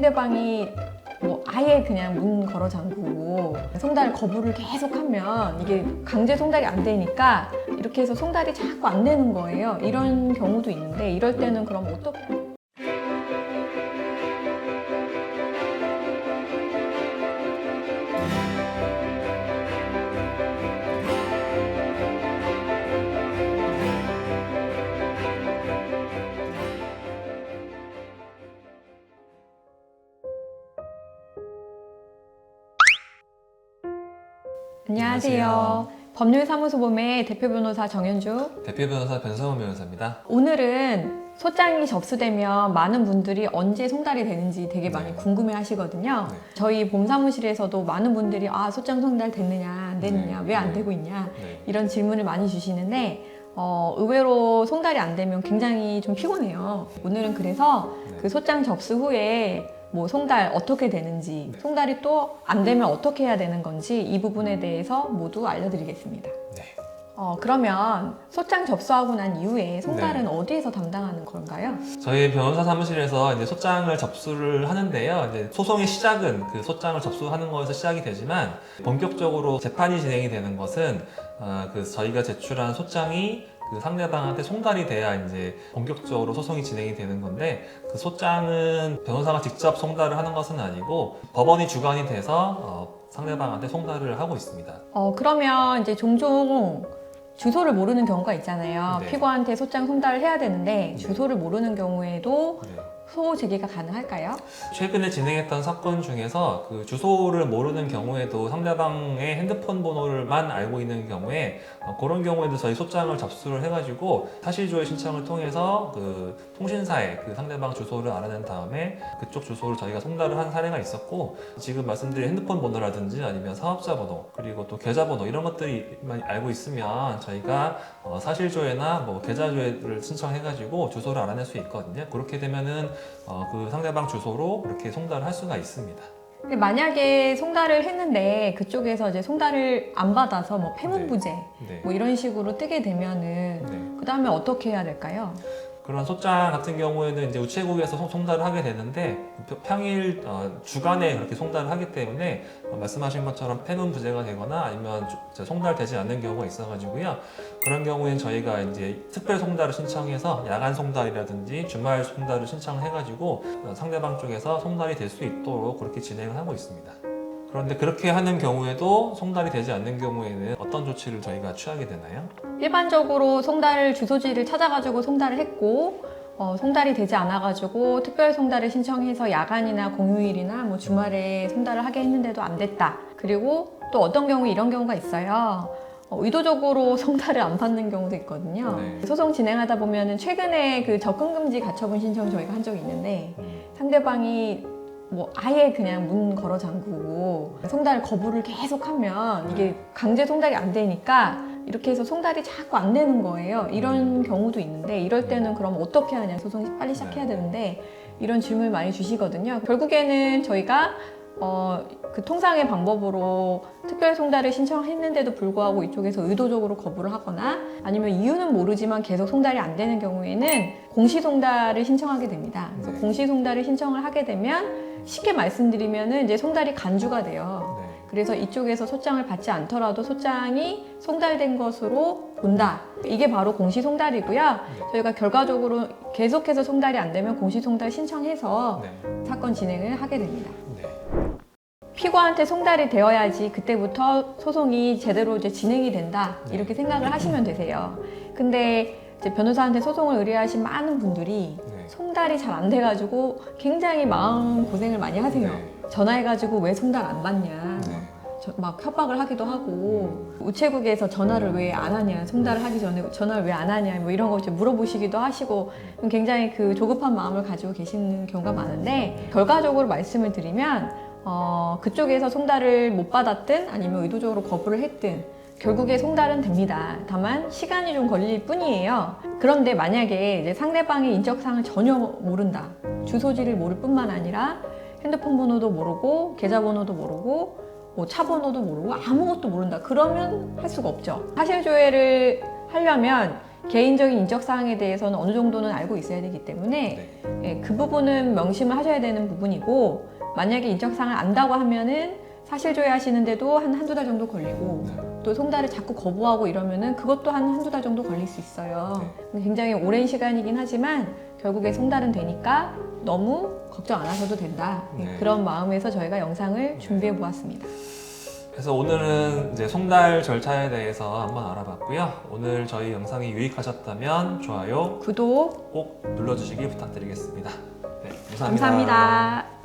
상대방이 뭐 아예 그냥 문 걸어 잠그고 송달 거부를 계속 하면 이게 강제 송달이 안 되니까 이렇게 해서 송달이 자꾸 안 되는 거예요. 이런 경우도 있는데 이럴 때는 그럼 어떻게 안녕하세요. 안녕하세요. 법률사무소범의 대표 변호사 정현주. 대표 변호사 변성훈 변호사입니다. 오늘은 소장이 접수되면 많은 분들이 언제 송달이 되는지 되게 많이 네. 궁금해 하시거든요. 네. 저희 봄사무실에서도 많은 분들이 아, 소장 송달 됐느냐, 안 됐느냐, 네. 왜안 네. 되고 있냐, 네. 이런 질문을 많이 주시는데, 어, 의외로 송달이 안 되면 굉장히 좀 피곤해요. 오늘은 그래서 네. 그 소장 접수 후에 뭐 송달 어떻게 되는지, 네. 송달이 또 안 되면 어떻게 해야 되는 건지 이 부분에 대해서 모두 알려드리겠습니다. 네. 어, 그러면 소장 접수하고 난 이후에 송달은 네. 어디에서 담당하는 건가요? 저희 변호사 사무실에서 이제 소장을 접수를 하는데요. 이제 소송의 시작은 그 소장을 접수하는 거에서 시작이 되지만 본격적으로 재판이 진행이 되는 것은 어, 그 저희가 제출한 소장이 그 상대방한테 송달이 돼야 이제 본격적으로 소송이 진행이 되는 건데 그 소장은 변호사가 직접 송달을 하는 것은 아니고 법원이 주관이 돼서 어, 상대방한테 송달을 하고 있습니다. 어, 그러면 이제 종종 주소를 모르는 경우가 있잖아요. 네. 피고한테 소장 송달을 해야 되는데 네. 주소를 모르는 경우에도 네. 소호 제기가 가능할까요? 최근에 진행했던 사건 중에서 그 주소를 모르는 경우에도 상대방의 핸드폰 번호를만 알고 있는 경우에 어, 그런 경우에도 저희 소장을 접수를 해가지고 사실조회 신청을 통해서 그 통신사에 그 상대방 주소를 알아낸 다음에 그쪽 주소를 저희가 송달을 한 사례가 있었고 지금 말씀드린 핸드폰 번호라든지 아니면 사업자 번호 그리고 또 계좌번호 이런 것들이 알고 있으면 저희가 어, 사실조회나 뭐 계좌조회를 신청해가지고 주소를 알아낼 수 있거든요. 그렇게 되면은 어, 그 상대방 주소로 이렇게 송달을 할 수가 있습니다. 근데 만약에 송달을 했는데 그쪽에서 이제 송달을 안 받아서 뭐 폐문부재 네. 뭐 이런 식으로 뜨게 되면은 네. 그 다음에 어떻게 해야 될까요? 그런 소장 같은 경우에는 이제 우체국에서 송- 송달을 하게 되는데 펴- 평일 어, 주간에 그렇게 송달을 하기 때문에 어, 말씀하신 것처럼 폐문 부재가 되거나 아니면 주- 송달되지 않는 경우가 있어가지고요. 그런 경우에는 저희가 이제 특별 송달을 신청해서 야간 송달이라든지 주말 송달을 신청해가지고 어, 상대방 쪽에서 송달이 될 수 있도록 그렇게 진행을 하고 있습니다. 그런데 그렇게 하는 경우에도 송달이 되지 않는 경우에는 어떤 조치를 저희가 취하게 되나요? 일반적으로 송달 주소지를 찾아가지고 송달을 했고 어, 송달이 되지 않아가지고 특별 송달을 신청해서 야간이나 공휴일이나 뭐 주말에 송달을 하게 했는데도 안 됐다. 그리고 또 어떤 경우 이런 경우가 있어요. 어, 의도적으로 송달을 안 받는 경우도 있거든요. 네. 소송 진행하다 보면은 최근에 그 접근금지 가처분 신청 저희가 한 적이 있는데 음, 상대방이 뭐 아예 그냥 문 걸어 잠그고 송달 거부를 계속 하면 이게 강제 송달이 안 되니까 이렇게 해서 송달이 자꾸 안 되는 거예요. 이런 경우도 있는데 이럴 때는 그럼 어떻게 하냐 소송 빨리 시작해야 되는데 이런 질문을 많이 주시거든요. 결국에는 저희가 어, 그 통상의 방법으로 특별 송달을 신청했는데도 불구하고 이쪽에서 의도적으로 거부를 하거나 아니면 이유는 모르지만 계속 송달이 안 되는 경우에는 공시 송달을 신청하게 됩니다. 그래서 네. 공시 송달을 신청을 하게 되면 쉽게 말씀드리면은 이제 송달이 간주가 돼요. 네. 그래서 이쪽에서 소장을 받지 않더라도 소장이 송달된 것으로 본다. 이게 바로 공시 송달이고요. 저희가 결과적으로 계속해서 송달이 안 되면 공시 송달 신청해서 네. 사건 진행을 하게 됩니다. 네. 피고한테 송달이 되어야지 그때부터 소송이 제대로 이제 진행이 된다 네. 이렇게 생각을 하시면 되세요. 근데 변호사한테 소송을 의뢰하신 많은 분들이 네. 송달이 잘 안 돼가지고 굉장히 마음 고생을 많이 하세요. 네. 전화해가지고 왜 송달 안 받냐. 네. 저- 막 협박을 하기도 하고 우체국에서 전화를 왜 안 하냐 송달을 하기 전에 전화를 왜 안 하냐 뭐 이런 거 이제 물어보시기도 하시고 굉장히 그 조급한 마음을 가지고 계시는 경우가 많은데 결과적으로 말씀을 드리면 어, 그쪽에서 송달을 못 받았든 아니면 의도적으로 거부를 했든 결국에 송달은 됩니다. 다만 시간이 좀 걸릴 뿐이에요. 그런데 만약에 이제 상대방의 인적사항을 전혀 모른다. 주소지를 모를 뿐만 아니라 핸드폰 번호도 모르고 계좌번호도 모르고 뭐 차 번호도 모르고 아무것도 모른다. 그러면 할 수가 없죠. 사실 조회를 하려면 개인적인 인적 사항에 대해서는 어느 정도는 알고 있어야 되기 때문에 네. 예, 그 부분은 명심을 하셔야 되는 부분이고 만약에 인적 사항을 안다고 하면은 사실 조회하시는데도 한 한두 달 정도 걸리고 네. 또 송달을 자꾸 거부하고 이러면은 그것도 한 한두 달 정도 걸릴 수 있어요. 굉장히 오랜 시간이긴 하지만 결국에 송달은 되니까 너무 걱정 안 하셔도 된다. 예, 네. 그런 마음에서 저희가 영상을 준비해 보았습니다. 그래서 오늘은 이제 송달 절차에 대해서 한번 알아봤고요. 오늘 저희 영상이 유익하셨다면 좋아요 구독 꼭 눌러주시기 부탁드리겠습니다. 네, 감사합니다.